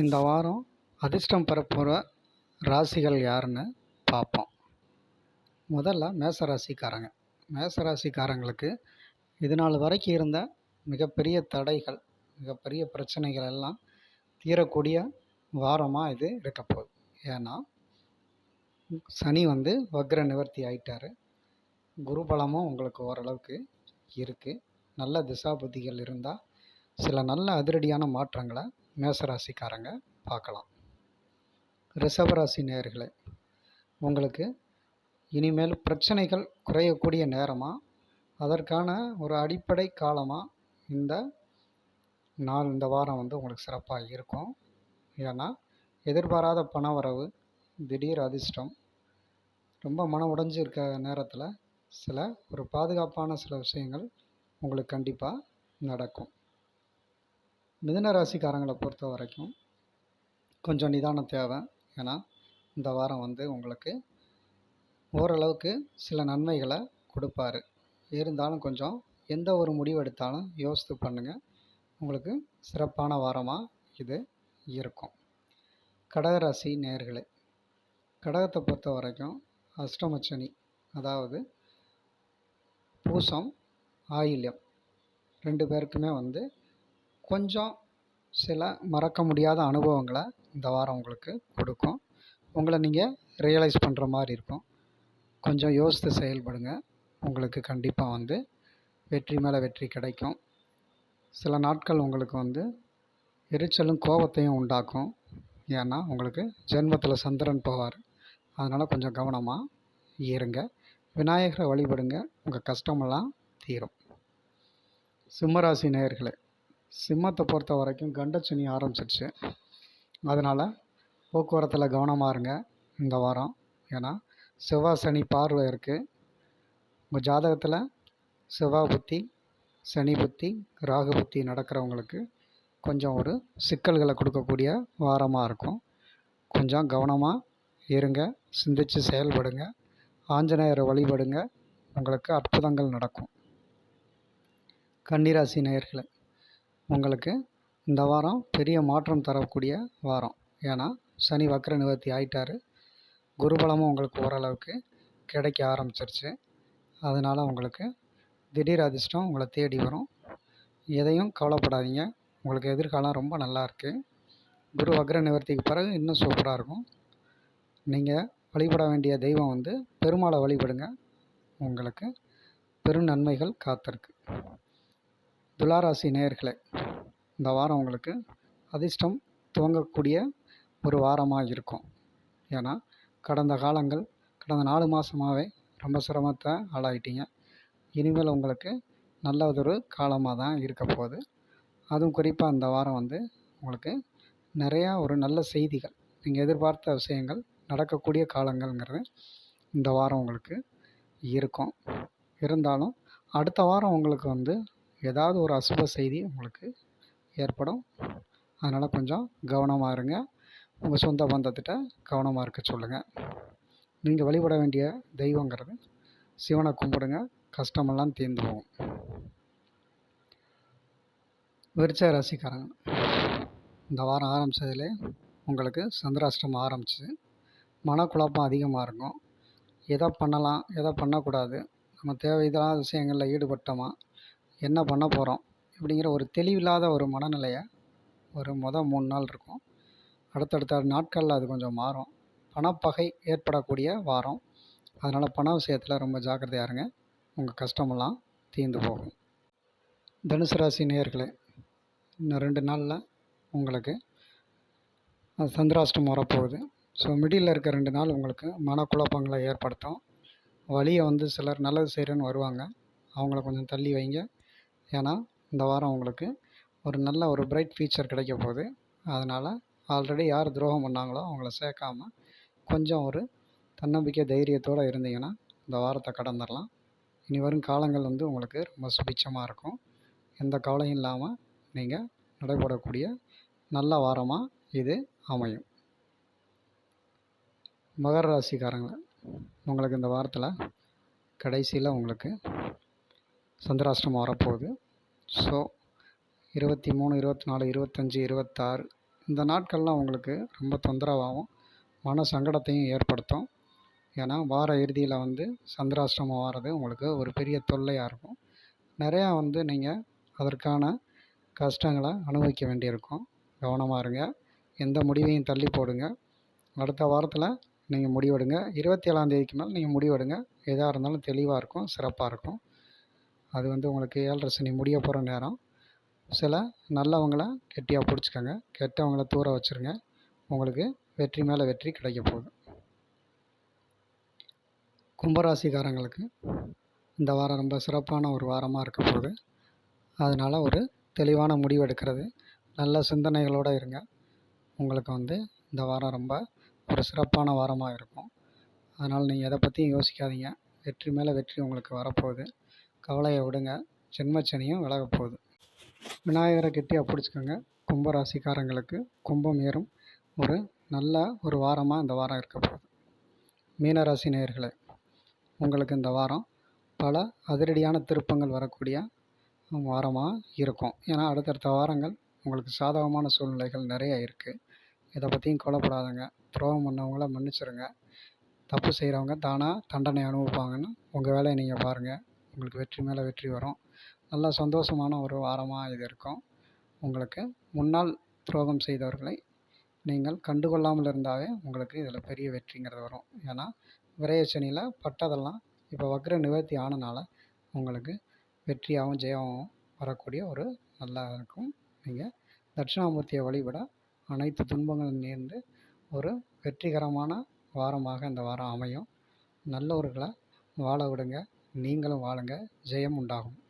இந்த வாரம் அதிர்ஷ்டம் பெறப்போகிற ராசிகள் யாருன்னு பார்ப்போம். முதல்ல மேச ராசிக்காரங்க மேச ராசிக்காரங்களுக்கு இது நாள் வரைக்கும் இருந்த மிகப்பெரிய தடைகள் மிகப்பெரிய பிரச்சனைகள் எல்லாம் தீரக்கூடிய வாரமாக இது இருக்க போகுது. ஏன்னா சனி வந்து வக்ர நிவர்த்தி ஆயிட்டார். குரு பலமும் உங்களுக்கு ஓரளவுக்கு இருக்குது நல்ல திசாபுத்திகள் இருந்தால் சில நல்ல அதிரடியான மாற்றங்களை மேசராசிக்காரங்க பார்க்கலாம். ரிஷபராசி நேயர்களே உங்களுக்கு இனிமேல் பிரச்சனைகள் குறையக்கூடிய நேரமாக அதற்கான ஒரு அடிப்படை காலமாக இந்த நாள் இந்த வாரம் வந்து உங்களுக்கு சிறப்பாக இருக்கும். ஏன்னா எதிர்பாராத பணவரவு திடீர் அதிர்ஷ்டம் ரொம்ப மனம் உடைஞ்சு இருக்க நேரத்தில் சில ஒரு பாதுகாப்பான சில விஷயங்கள் உங்களுக்கு கண்டிப்பாக நடக்கும். மிதுன ராசிக்காரங்களை பொறுத்த வரைக்கும் கொஞ்சம் நிதானம் தேவை. ஏன்னா இந்த வாரம் வந்து உங்களுக்கு ஓரளவுக்கு சில நன்மைகளை கொடுப்பாரு. இருந்தாலும் கொஞ்சம் எந்த ஒரு முடிவு எடுத்தாலும் யோசித்து பண்ணுங்கள் உங்களுக்கு சிறப்பான வாரமாக இது இருக்கும். கடகராசி நேர்களே கடகத்தை பொறுத்த வரைக்கும் அஷ்டமச்சனி அதாவது பூசம் ஆயில்யம் ரெண்டு பேருக்குமே வந்து கொஞ்சம் சில மறக்க முடியாத அனுபவங்களை இந்த வாரம் உங்களுக்கு கொடுக்கும். உங்களை நீங்கள் ரியலைஸ் பண்ணுற மாதிரி இருக்கும். கொஞ்சம் யோசித்து செயல்படுங்க. உங்களுக்கு கண்டிப்பாக வந்து வெற்றி மேலே வெற்றி கிடைக்கும். சில நாட்கள் உங்களுக்கு வந்து எரிச்சலும் கோபத்தையும் உண்டாக்கும். ஏன்னா உங்களுக்கு ஜென்மத்தில் சந்திரன் போவார். அதனால் கொஞ்சம் கவனமாக இருங்க. விநாயகரை வழிபடுங்க. உங்கள் கஷ்டமெல்லாம் தீரும். சிம்மராசி நேயர்களே சிம்மத்தை பொறுத்த வரைக்கும் கண்டச்சனி ஆரம்பிச்சிடுச்சு அதனால் போக்குவரத்தில் கவனமாக இருங்க. இந்த வாரம் ஏன்னா செவ்வாய் சனி பார்வை இருக்குது உங்கள் ஜாதகத்தில் செவ்வாய் புத்தி சனி புத்தி ராகு புத்தி நடக்கிறவங்களுக்கு கொஞ்சம் ஒரு சிக்கல்களை கொடுக்கக்கூடிய வாரமாக இருக்கும். கொஞ்சம் கவனமாக இருங்க. சிந்தித்து செயல்படுங்க. ஆஞ்சநேயரை வழிபடுங்க. உங்களுக்கு அற்புதங்கள் நடக்கும். கன்னிராசி நேயர்களை உங்களுக்கு இந்த வாரம் பெரிய மாற்றம் தரக்கூடிய வாரம். ஏன்னா சனி வக்ர நிவர்த்தி ஆயிட்டாரு. குருபலமும் உங்களுக்கு ஓரளவுக்கு கிடைக்க ஆரம்பிச்சிருச்சு. அதனால் உங்களுக்கு திடீர் அதிர்ஷ்டம் உங்களை தேடி வரும். எதையும் கவலைப்படாதீங்க. உங்களுக்கு எதிர்காலம் ரொம்ப நல்லா இருக்குது குரு வக்ர நிவர்த்திக்கு பிறகு இன்னும் சூப்பராக இருக்கும். நீங்கள் வழிபட வேண்டிய தெய்வம் வந்து பெருமாளை வழிபடுங்க. உங்களுக்கு பெரும் நன்மைகள் காத்திருக்கு. துளாராசி நேயர்களே இந்த வாரம் உங்களுக்கு அதிர்ஷ்டம் துவங்கக்கூடிய ஒரு வாரமாக இருக்கும். ஏன்னா கடந்த காலங்கள் கடந்த நாலு மாதமாகவே ரொம்ப சிரமத்தை ஆளாயிட்டீங்க. இனிமேல் உங்களுக்கு நல்லதொரு காலமாக தான் இருக்க போகுது. அதுவும் குறிப்பாக இந்த வாரம் வந்து உங்களுக்கு நிறையா ஒரு நல்ல செய்திகள் நீங்கள் எதிர்பார்த்த விஷயங்கள் நடக்கக்கூடிய காலங்கள்ங்கிறது இந்த வாரம் உங்களுக்கு இருக்கும். இருந்தாலும் அடுத்த வாரம் உங்களுக்கு வந்து ஏதாவது ஒரு அசுப செய்தி உங்களுக்கு ஏற்படும். அதனால் கொஞ்சம் கவனமாக இருங்க. உங்கள் சொந்த பந்தத்திட்ட கவனமாக இருக்க சொல்லுங்கள் நீங்கள் வழிபட வேண்டிய தெய்வங்கிறது சிவனை கும்பிடுங்க. கஷ்டமெல்லாம் தீர்ந்து போகும் விருச்ச ராசிக்காரங்க இந்த வாரம் ஆரம்பித்ததுலே உங்களுக்கு சந்திராஷ்டமம் ஆரம்பிச்சு மனக்குழப்பம் அதிகமாக இருக்கும். எதை பண்ணலாம் எதை பண்ணக்கூடாது நம்ம தேவையில்லாத விஷயங்களில் ஈடுபட்டோமா என்ன பண்ண போகிறோம் இப்படிங்கிற ஒரு தெளிவில்லாத ஒரு மனநிலையை ஒரு மொதல் மூணு நாள் இருக்கும். அடுத்தடுத்த நாட்களில் அது கொஞ்சம் மாறும். பணப்பகை ஏற்படக்கூடிய வாரம். அதனால் பண விஷயத்தில் ரொம்ப ஜாக்கிரதையாக இருங்க. உங்கள் கஷ்டமெல்லாம் தீர்ந்து போகும். தனுசு ராசி நேயர்களே இன்னும் ரெண்டு நாளில் உங்களுக்கு சந்திராஷ்டம் வரப்போகுது. ஸோ மிடில் இருக்க ரெண்டு நாள் உங்களுக்கு மனக்குழப்பங்களை ஏற்படுத்தும். வழியை வந்து சிலர் நல்லது செய்கிறேன்னு வருவாங்க. அவங்கள கொஞ்சம் தள்ளி வைங்க. ஏன்னா இந்த வாரம் உங்களுக்கு ஒரு நல்ல ஒரு பிரைட் ஃபியூச்சர் கிடைக்க போகுது. அதனால் ஆல்ரெடி யார் துரோகம் பண்ணாங்களோ அவங்கள சேர்க்காம கொஞ்சம் ஒரு தன்னம்பிக்கை தைரியத்தோடு இருந்தீங்கன்னா இந்த வாரத்தை கடந்துடலாம் இனி வரும் காலங்கள் வந்து உங்களுக்கு ரொம்ப சுபிச்சமாக இருக்கும். எந்த கவலையும் இல்லாமல் நீங்கள் நடைபெறக்கூடிய நல்ல வாரமாக இது அமையும். மகர ராசிக்காரங்க உங்களுக்கு இந்த வாரத்தில் கடைசியில் உங்களுக்கு சந்திராஷ்டிரமம் வரப்போகுது. ஸோ இருபத்தி மூணு இருபத்தி நாலு இருபத்தஞ்சி இருபத்தாறு இந்த நாட்கள்லாம் உங்களுக்கு ரொம்ப தொந்தரவாகவும் மன சங்கடத்தையும் ஏற்படுத்தும். ஏன்னா வார இறுதியில் வந்து சந்திராஷ்டமம் வர்றது உங்களுக்கு ஒரு பெரிய தொல்லையாக இருக்கும். நிறையா வந்து நீங்கள் அதற்கான கஷ்டங்களை அனுபவிக்க வேண்டியிருக்கும். கவனமாக இருங்க. எந்த முடிவையும் தள்ளி போடுங்க. அடுத்த வாரத்தில் நீங்கள் முடிவெடுங்க. இருபத்தி ஏழாந்தேதிக்கு மேலே நீங்கள் முடிவெடுங்க. எதாக இருந்தாலும் தெளிவாக இருக்கும் சிறப்பாக இருக்கும். அது வந்து உங்களுக்கு ஏழரை சனி முடிய போகிற நேரம். சில நல்லவங்களை கெட்டியாக பிடிச்சிக்கங்க. கெட்டவங்கள தூர வச்சுருங்க. உங்களுக்கு வெற்றி மேலே வெற்றி கிடைக்க போகுது. கும்பராசிக்காரங்களுக்கு இந்த வாரம் ரொம்ப சிறப்பான ஒரு வாரமாக இருக்க போகுது. அதனால் ஒரு தெளிவான முடிவு எடுக்கிறது. நல்ல சிந்தனைகளோடு இருங்க. உங்களுக்கு வந்து இந்த வாரம் ரொம்ப ஒரு சிறப்பான வாரமாக இருக்கும். அதனால் நீங்கள் எதை பற்றியும் யோசிக்காதீங்க. வெற்றி மேலே வெற்றி உங்களுக்கு வரப்போகுது. கவலையை விடுங்க. ஜென்மச்சனியும் விலக போகுது. விநாயகரை கெட்டியாக பிடிச்சிக்கோங்க. கும்பராசிக்காரங்களுக்கு கும்பம் ஏறும். ஒரு நல்ல ஒரு வாரமாக இந்த வாரம் இருக்க போகுது. மீனராசி நேயர்களே உங்களுக்கு இந்த வாரம் பல அதிரடியான திருப்பங்கள் வரக்கூடிய வாரமாக இருக்கும். ஏன்னா அடுத்தடுத்த வாரங்கள் உங்களுக்கு சாதகமான சூழ்நிலைகள் நிறைய இருக்குது இதை பற்றியும் கவலைப்படாதங்க. துரோகம் பண்ணவங்கள மன்னிச்சிருங்க. தப்பு செய்கிறவங்க தானாக தண்டனை அனுபவிப்பாங்கன்னு உங்கள் வேலையை நீங்கள் பாருங்கள் உங்களுக்கு வெற்றி மேலே வெற்றி வரும். நல்லா சந்தோஷமான ஒரு வாரமாக இது இருக்கும். உங்களுக்கு முன்னால் துரோகம் செய்தவர்களை நீங்கள் கண்டுகொள்ளாமல் இருந்தாவே உங்களுக்கு இதில் பெரிய வெற்றிங்கிறது வரும். ஏன்னா விரையச்சனியில் பட்டதெல்லாம் இப்போ வக்ர நிவர்த்தி ஆனனால உங்களுக்கு வெற்றியாகவும் ஜெயமாகவும் வரக்கூடிய ஒரு நல்லா இருக்கும். நீங்கள் தட்சிணாமூர்த்தியை வழிபட அனைத்து துன்பங்களும் நேர்ந்து ஒரு வெற்றிகரமான வாரமாக இந்த வாரம் அமையும். நல்லவர்களை வாழ விடுங்க. நீங்களும் வாழுங்க. ஜெயம் உண்டாகும்.